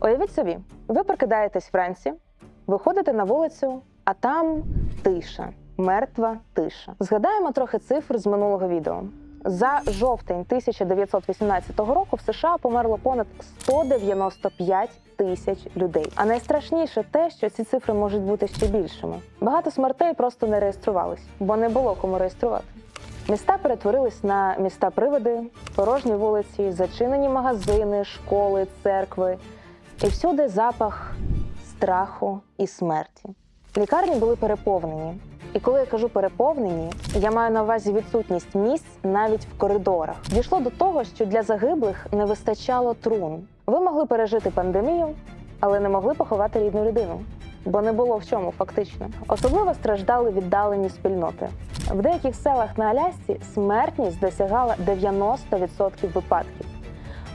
Уявіть собі, ви прокидаєтесь вранці, виходите на вулицю, а там тиша, мертва тиша. Згадаємо трохи цифр з минулого відео. За жовтень 1918 року в США померло понад 195 тисяч людей. А найстрашніше те, що ці цифри можуть бути ще більшими. Багато смертей просто не реєструвались, бо не було кому реєструвати. Міста перетворились на міста привиди, порожні вулиці, зачинені магазини, школи, церкви. І всюди запах страху і смерті. Лікарні були переповнені. І коли я кажу переповнені, я маю на увазі відсутність місць навіть в коридорах. Дійшло до того, що для загиблих не вистачало трун. Ви могли пережити пандемію, але не могли поховати рідну людину, бо не було в чому фактично. Особливо страждали віддалені спільноти. В деяких селах на Алясці смертність досягала 90% випадків.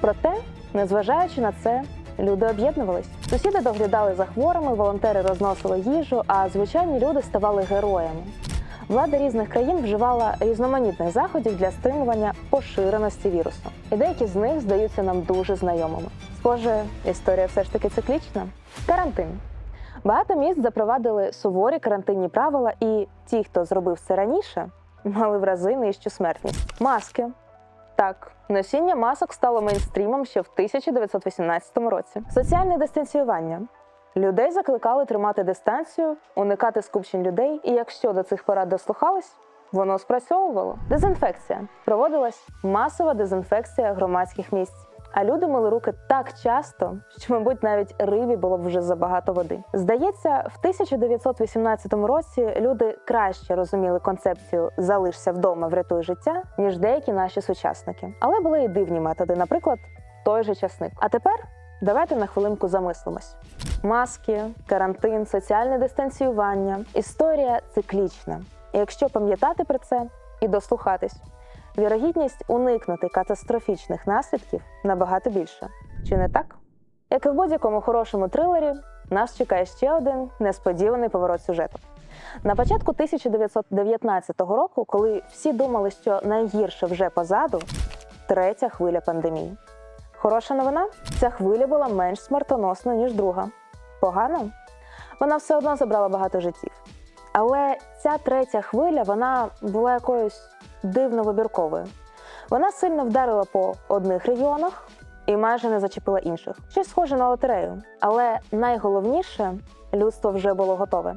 Проте, незважаючи на це, люди об'єднувались. Сусіди доглядали за хворими, волонтери розносили їжу, а звичайні люди ставали героями. Влада різних країн вживала різноманітних заходів для стримування поширеності вірусу. І деякі з них здаються нам дуже знайомими. Схоже, історія все ж таки циклічна. Карантин. Багато міст запровадили суворі карантинні правила, і ті, хто зробив це раніше, мали в рази нижчу смертність. Маски. Так, носіння масок стало мейнстрімом ще в 1918 році. Соціальне дистанціювання. Людей закликали тримати дистанцію, уникати скупчень людей, і якщо до цих порад дослухались, воно спрацьовувало. Дезінфекція проводилась масова дезінфекція громадських місць. А люди мили руки так часто, що, мабуть, навіть рибі було б вже забагато води. Здається, в 1918 році люди краще розуміли концепцію залишся вдома, врятуй життя, ніж деякі наші сучасники. Але були і дивні методи, наприклад, той же часник. А тепер давайте на хвилинку замислимось: маски, карантин, соціальне дистанціювання, історія циклічна. І якщо пам'ятати про це і дослухатись, вірогідність уникнути катастрофічних наслідків набагато більша. Чи не так? Як і в будь-якому хорошому трилері, нас чекає ще один несподіваний поворот сюжету. На початку 1919 року, коли всі думали, що найгірше вже позаду, третя хвиля пандемії. Хороша новина ця хвиля була менш смертоносна, ніж друга. Погано? Вона все одно забрала багато життів. Але ця третя хвиля вона була якоюсь дивно вибірковою. Вона сильно вдарила по одних регіонах і майже не зачепила інших. Щось схоже на лотерею. Але найголовніше людство вже було готове.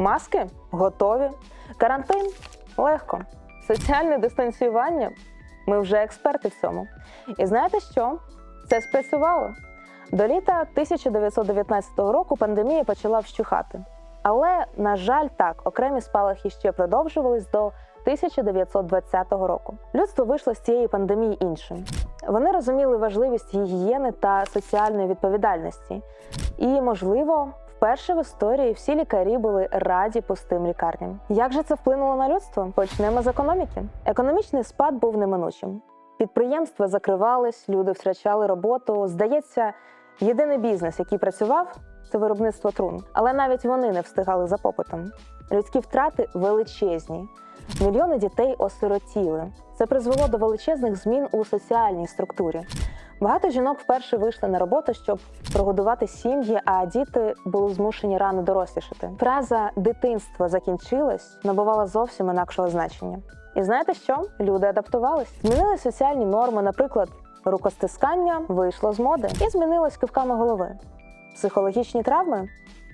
Маски готові, карантин легко. Соціальне дистанціювання ми вже експерти в цьому. І знаєте що? Це спрацювало. До літа 1919 року пандемія почала вщухати. Але, на жаль, так, окремі спалахи ще продовжувались до 1920 року. Людство вийшло з цієї пандемії іншим. Вони розуміли важливість гігієни та соціальної відповідальності. І, можливо, вперше в історії всі лікарі були раді пустим лікарням. Як же це вплинуло на людство? Почнемо з економіки. Економічний спад був неминучим. Підприємства закривались, люди втрачали роботу. Здається, єдиний бізнес, який працював, це виробництво трун. Але навіть вони не встигали за попитом. Людські втрати величезні. Мільйони дітей осиротіли. Це призвело до величезних змін у соціальній структурі. Багато жінок вперше вийшли на роботу, щоб прогодувати сім'ї, а діти були змушені рано дорослішати. Фраза дитинство закінчилось набувала зовсім інакшого значення. І знаєте що? Люди адаптувались, змінили соціальні норми, наприклад, рукостискання вийшло з моди і змінилось кивками голови. Психологічні травми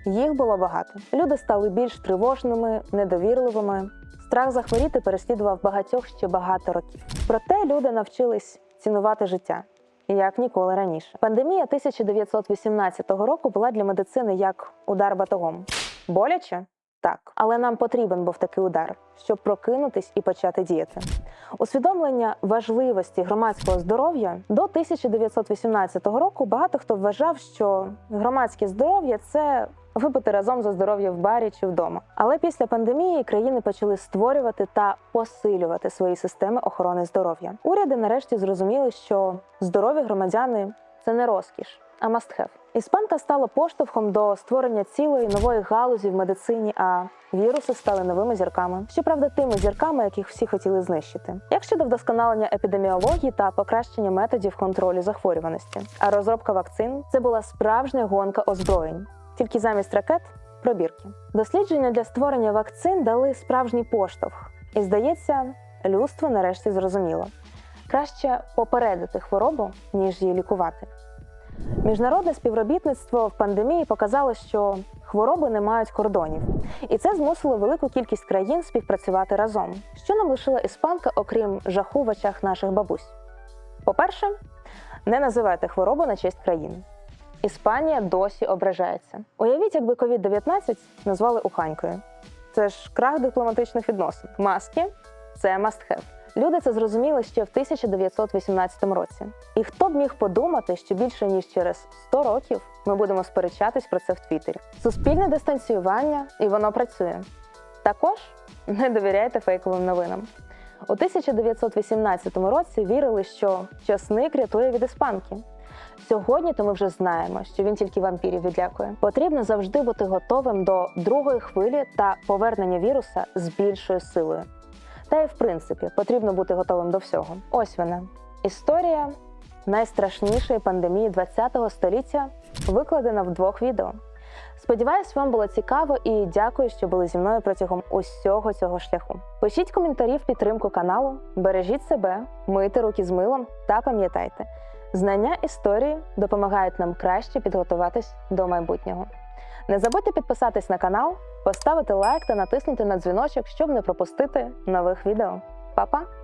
їх було багато. Люди стали більш тривожними, недовірливими. Страх захворіти переслідував багатьох ще багато років. Проте люди навчились цінувати життя. Як ніколи раніше. Пандемія 1918 року була для медицини як удар батогом. Боляче? Так, але нам потрібен був такий удар, щоб прокинутись і почати діяти. Усвідомлення важливості громадського здоров'я до 1918 року багато хто вважав, що громадське здоров'я це випити разом за здоров'я в барі чи вдома. Але після пандемії країни почали створювати та посилювати свої системи охорони здоров'я. Уряди нарешті зрозуміли, що здорові громадяни це не розкіш, а have. Іспанка стала поштовхом до створення цілої нової галузі в медицині, а віруси стали новими зірками. Щоправда, тими зірками, яких всі хотіли знищити. Як щодо вдосконалення епідеміології та покращення методів контролю захворюваності, а розробка вакцин це була справжня гонка озброєнь, тільки замість ракет пробірки. Дослідження для створення вакцин дали справжній поштовх, і здається, людство нарешті зрозуміло. Краще попередити хворобу, ніж її лікувати. Міжнародне співробітництво в пандемії показало, що хвороби не мають кордонів, і це змусило велику кількість країн співпрацювати разом. Що нам лишила іспанка, окрім жаху в очах наших бабусь? По-перше, не називайте хворобу на честь країни. Іспанія досі ображається. Уявіть, якби COVID-19 назвали уханькою. Це ж крах дипломатичних відносин. Маски це have. Люди це зрозуміли ще в 1918 році. І хто б міг подумати, що більше ніж через 100 років ми будемо сперечатись про це в Твіттері. Суспільне дистанціювання, і воно працює. Також не довіряйте фейковим новинам. У 1918 році вірили, що часник рятує від іспанки. Сьогодні то ми вже знаємо, що він тільки вампірів відлякує. Потрібно завжди бути готовим до другої хвилі та повернення віруса з більшою силою. Та й в принципі потрібно бути готовим до всього. Ось вона історія найстрашнішої пандемії ХХ століття викладена в двох відео. Сподіваюсь, вам було цікаво і дякую, що були зі мною протягом усього цього шляху. Пишіть коментарі в підтримку каналу, бережіть себе, мийте руки з милом та пам'ятайте, знання історії допомагають нам краще підготуватись до майбутнього. Не забудьте підписатись на канал, поставити лайк та натиснути на дзвіночок, щоб не пропустити нових відео. Па-па!